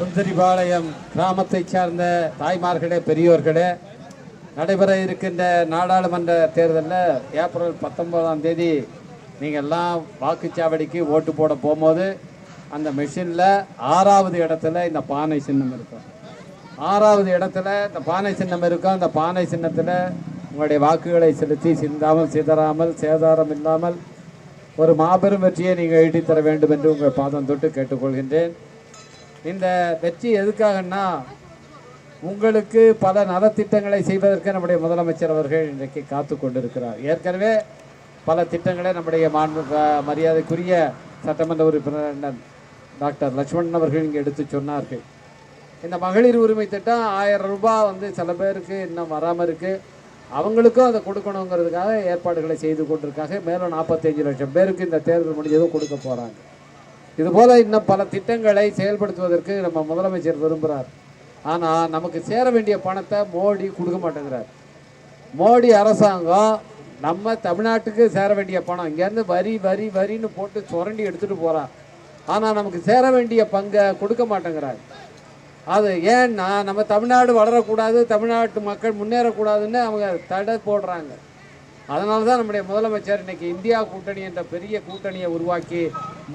சுந்தரிபாளையம் கிராமத்தைச் சார்ந்த தாய்மார்களே பெரியோர்களே நடைபெற இருக்கின்ற நாடாளுமன்ற தேர்தலில் ஏப்ரல் பத்தொன்பதாம் தேதி நீங்கள் எல்லாம் வாக்குச்சாவடிக்கு ஓட்டு போட போகும்போது அந்த மிஷினில் ஆறாவது இடத்துல இந்த பானை சின்னம் இருக்கும். ஆறாவது இடத்துல இந்த பானை சின்னம் இருக்கும். அந்த பானை சின்னத்தில் உங்களுடைய வாக்குகளை செலுத்தி சிந்தாமல் சிதறாமல் சேதாரம் இல்லாமல் ஒரு மாபெரும் வெற்றியை நீங்கள் எழுதித்தர வேண்டும் என்று உங்கள் பாதம் தொட்டு கேட்டுக்கொள்கின்றேன். இந்த வெற்றி எதுக்காகன்னா உங்களுக்கு பல நலத்திட்டங்களை செய்வதற்கு நம்முடைய முதலமைச்சர் அவர்கள் இன்றைக்கு காத்து கொண்டிருக்கிறார். ஏற்கனவே பல திட்டங்களை நம்முடைய மாண்பு மரியாதைக்குரிய சட்டமன்ற உறுப்பினர் டாக்டர் லட்சுமணன் அவர்கள் இங்கே எடுத்து சொன்னார்கள். இந்த மகளிர் உரிமை திட்டம் ஆயிரம் ரூபாய் வந்து சில பேருக்கு இன்னும் வராமல் இருக்குது அவங்களுக்கும் அதை கொடுக்கணுங்கிறதுக்காக ஏற்பாடுகளை செய்து கொண்டிருக்காங்க. மேலும் நாற்பத்தஞ்சு லட்சம் பேருக்கு இந்த தேர்தல் முடிஞ்சதும் கொடுக்க போகிறாங்க இதுபோல் இன்னும் பல திட்டங்களை செயல்படுத்துவதற்கு நம்ம முதலமைச்சர் விரும்புகிறார் ஆனால் நமக்கு சேர வேண்டிய பணத்தை மோடி கொடுக்க மாட்டேங்கிறார். மோடி அரசாங்கம் நம்ம தமிழ்நாட்டுக்கு சேர வேண்டிய பணம். இங்கேருந்து வரி வரி வரின்னு போட்டு சுரண்டி எடுத்துகிட்டு போகிறான் ஆனால் நமக்கு சேர வேண்டிய பங்கை கொடுக்க மாட்டேங்கிறார். அது ஏன்னா நம்ம தமிழ்நாடு வளரக்கூடாது தமிழ்நாட்டு மக்கள் முன்னேறக்கூடாதுன்னு அவங்க தடை போடுறாங்க. அதனால தான் நம்முடைய முதலமைச்சர் இன்னைக்கு இந்தியா கூட்டணி என்ற பெரிய கூட்டணியை உருவாக்கி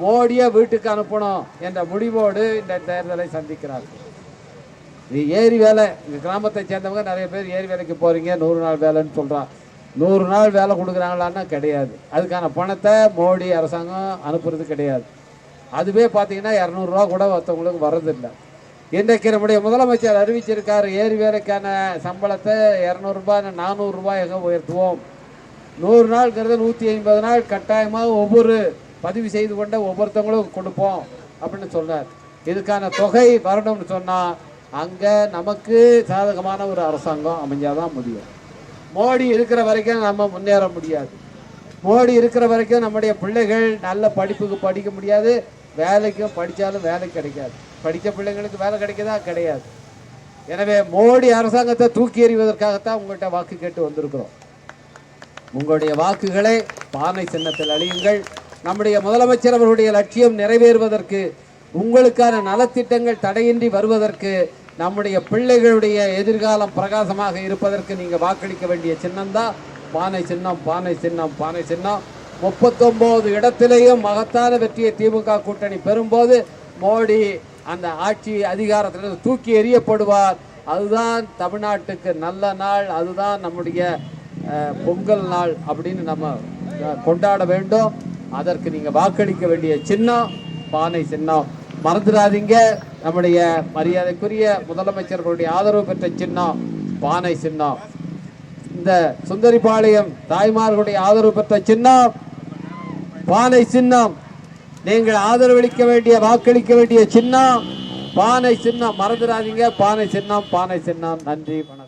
மோடியை வீட்டுக்கு அனுப்பணும் என்ற முடிவோடு இந்த தேர்தலை சந்திக்கிறார். இது ஏரி வேலை. இந்த கிராமத்தை சேர்ந்தவங்க நிறைய பேர் ஏரி வேலைக்கு போகிறீங்க நூறு நாள் வேலைன்னு சொல்கிறான் நூறு நாள் வேலை கொடுக்குறாங்களான்னா கிடையாது. அதுக்கான பணத்தை மோடி அரசாங்கம் அனுப்புறது கிடையாது. அதுவே பார்த்தீங்கன்னா இரநூறுவா கூட ஒருத்தவங்களுக்கு வர்றதில்லை. இன்றைக்கு நம்முடைய முதலமைச்சர் அறிவிச்சிருக்காரு ஏரி வேலைக்கான சம்பளத்தை இரநூறுபா நானூறுரூபாயாக உயர்த்துவோம்? நூறு நாள்ங்கிறது நூற்றி ஐம்பது நாள் கட்டாயமாக ஒவ்வொரு பதிவு செய்து கொண்ட ஒவ்வொருத்தவங்களும் கொடுப்போம் அப்படின்னு சொன்னார். இதுக்கான தொகை வரணும்னு சொன்னால் அங்கே நமக்கு சாதகமான ஒரு அரசாங்கம் அமைஞ்சாதான் முடியும். மோடி இருக்கிற வரைக்கும் நம்ம முன்னேற முடியாது. மோடி இருக்கிற வரைக்கும் நம்முடைய பிள்ளைகள் நல்ல படிப்புக்கு படிக்க முடியாது. வேலைக்கும் படித்தாலும் வேலை கிடைக்காது. படித்த பிள்ளைங்களுக்கு வேலை கிடைக்கதா? கிடையாது. எனவே மோடி அரசாங்கத்தை தூக்கி எறிவதற்காகத்தான் உங்கள்கிட்ட வாக்கு கேட்டு வந்திருக்கிறோம். உங்களுடைய வாக்குகளை பானை சின்னத்தில் அழியுங்கள். நம்முடைய முதலமைச்சர் அவர்களுடைய லட்சியம் நிறைவேறுவதற்கு உங்களுக்கான நலத்திட்டங்கள் தடையின்றி வருவதற்கு நம்முடைய பிள்ளைகளுடைய எதிர்காலம் பிரகாசமாக இருப்பதற்கு நீங்கள் வாக்களிக்க வேண்டிய சின்னம்தான். பானை சின்னம் பானை சின்னம் பானை சின்னம். முப்பத்தொம்போது இடத்திலேயும் மகத்தான வெற்றியை திமுக கூட்டணி பெறும்போது மோடி அந்த ஆட்சி அதிகாரத்திலிருந்து தூக்கி எறியப்படுவார். அதுதான் தமிழ்நாட்டுக்கு நல்ல நாள். அதுதான் நம்முடைய பொங்கல் நாள் அப்படின்னு நம்ம கொண்டாட வேண்டும். அதற்கு நீங்க வாக்களிக்க வேண்டிய சின்னம் பானை சின்னம். மறந்துடாதீங்க. நம்முடைய மரியாதைக்குரிய முதலமைச்சர்களுடைய ஆதரவு பெற்ற சின்னம் பானை சின்னம். இந்த சுந்தரிபாளையம் தாய்மார்களுடைய ஆதரவு பெற்ற சின்னம் பானை சின்னம். நீங்கள் ஆதரவளிக்க வேண்டிய வாக்களிக்க வேண்டிய சின்னம் பானை சின்னம். மறந்துடாதீங்க. பானை சின்னம் பானை சின்னம். நன்றி வணக்கம்.